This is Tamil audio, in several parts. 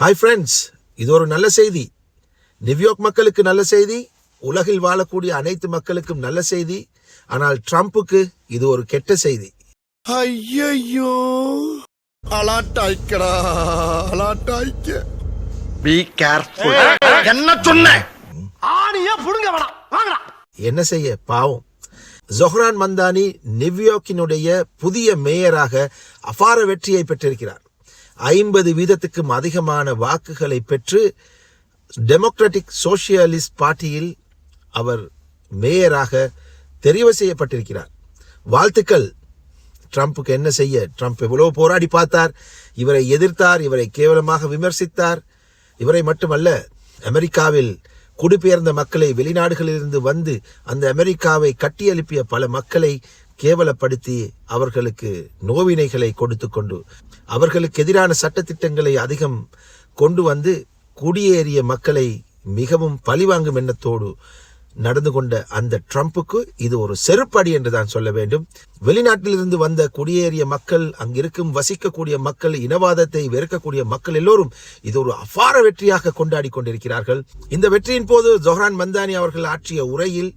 ஹாய் ஃப்ரெண்ட்ஸ் இது ஒரு நல்ல செய்தி. நியூயார்க் மக்களுக்கு நல்ல செய்தி. உலகில் வாழக்கூடிய அனைத்து மக்களுக்கும் நல்ல செய்தி. ஆனால் ட்ரம்ப்புக்கு இது ஒரு கெட்ட செய்தி. ஐயையோ! அலாட்டாய்க்கடா அலாட்டாய்க்க பி கேர்ஃபுல் என்ன சொன்னேன் ஆணியா புடுங்க வேணாம். வாங்கடா. என்ன செய்ய? பாவம். ஜொஹ்ரான் மந்தானி நியூயார்க்கினுடைய புதிய மேயராக அபார வெற்றியை பெற்றிருக்கிறார். ஐம்பது வீதத்துக்கும் அதிகமான வாக்குகளை பெற்று டெமோக்ராட்டிக் சோசியலிஸ்ட் பார்ட்டியில் அவர் மேயராக தெரிவு செய்யப்பட்டிருக்கிறார். வாழ்த்துக்கள். ட்ரம்ப்புக்கு என்ன செய்ய? ட்ரம்ப் எவ்வளவு போராடி பார்த்தார். இவரை எதிர்த்தார் இவரை கேவலமாக விமர்சித்தார். இவரை மட்டுமல்ல அமெரிக்காவில் குடிபெயர்ந்த மக்களை வெளிநாடுகளிலிருந்து வந்து அந்த அமெரிக்காவை கட்டியெழுப்பிய பல மக்களை கேவலப்படுத்தி அவர்களுக்கு நோவினைகளை கொடுத்து கொண்டு அவர்களுக்கு எதிரான சட்டத்திட்டங்களை அதிகம் கொண்டு வந்து குடியேறிய மக்களை மிகவும் பழிவாங்கும் எண்ணத்தோடு நடந்து கொண்ட அந்த ட்ரம்ப்புக்கு இது ஒரு செருப்படி என்று தான் சொல்ல வேண்டும். வெளிநாட்டிலிருந்து வந்த குடியேறிய மக்கள் அங்கிருக்கும் வசிக்கக்கூடிய மக்கள் இனவாதத்தை வெறுக்கக்கூடிய மக்கள் எல்லோரும் இது ஒரு அபார வெற்றியாக கொண்டாடி கொண்டிருக்கிறார்கள். இந்த வெற்றியின் போது ஜொஹரான் மந்தானி அவர்கள் ஆற்றிய உரையில்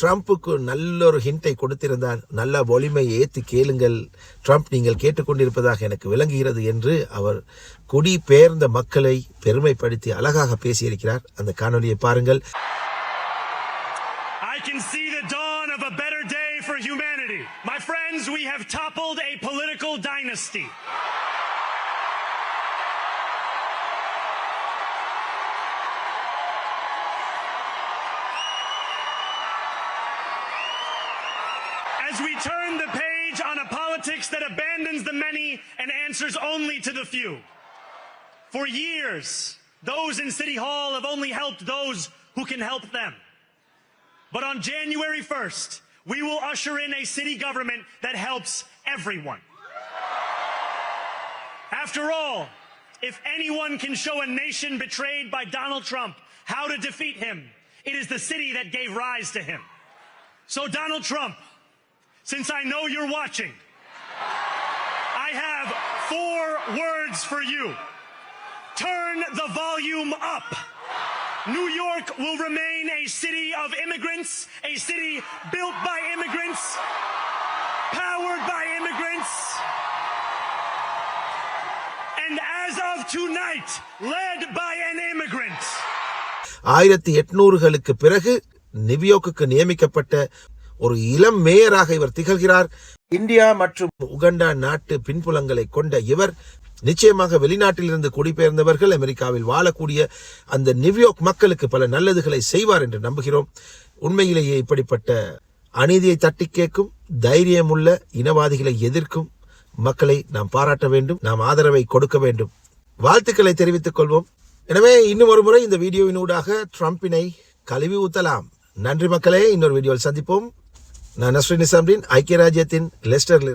ட்ரம்ப்புக்கு நல்ல ஒரு ஹிண்டை கொடுத்திருந்தார் நல்ல ஒளிமை ஏற்றி கேளுங்கள் ட்ரம்ப் நீங்கள் கேட்டுக்கொண்டிருப்பதாக எனக்கு விளங்குகிறது என்று அவர் குடி பெயர்ந்த மக்களை பெருமைப்படுத்தி அழகாக பேசியிருக்கிறார் அந்த காணொலியை பாருங்கள் I can see the dawn of a better day for humanity. My friends, we have toppled a political dynasty. As we turn the page on a politics that abandons the many and answers only to the few. For years, those in City Hall have only helped those who can help them. But on January 1st, we will usher in a city government that helps everyone. After all, if anyone can show a nation betrayed by Donald Trump how to defeat him, it is the city that gave rise to him. So, Donald Trump, since I know you're watching, I have four words for you. Turn the volume up. New York will remain a city of immigrants, a city built by immigrants, powered by immigrants, and as of tonight, led by an immigrant. ஆயிரத்தி எட்நூறுகளுக்கு பிறகு நியூயார்க்குக்கு நியமிக்கப்பட்ட ஒரு இளம் மேயராக இவர் திகழ்கிறார். இந்தியா மற்றும் உகண்டா நாட்டு பின்புலங்களை கொண்ட இவர் நிச்சயமாக வெளிநாட்டிலிருந்து குடிபெயர்ந்தவர்கள் அமெரிக்காவில் வாழக்கூடிய அந்த நியூயார்க் மக்களுக்கு பல நல்லதுகளை செய்வார் என்று நம்புகிறோம். உண்மையிலேயே இப்படிப்பட்ட அநீதியை தட்டி கேட்கும் தைரியமுள்ள இனவாதிகளை எதிர்க்கும் மக்களை நாம் பாராட்ட வேண்டும் நாம் ஆதரவை கொடுக்க வேண்டும். வாழ்த்துக்களை தெரிவித்துக் கொள்வோம். எனவே இன்னும் ஒரு முறை இந்த வீடியோவினூடாக ட்ரம்பினை கழுவி ஊத்தலாம். நன்றி மக்களே இன்னொரு வீடியோவில் சந்திப்போம். நான் நஸ்ரின் நிசாம்டின்? ஐக்கிய ராஜ்யத்தின் லெஸ்டர்ல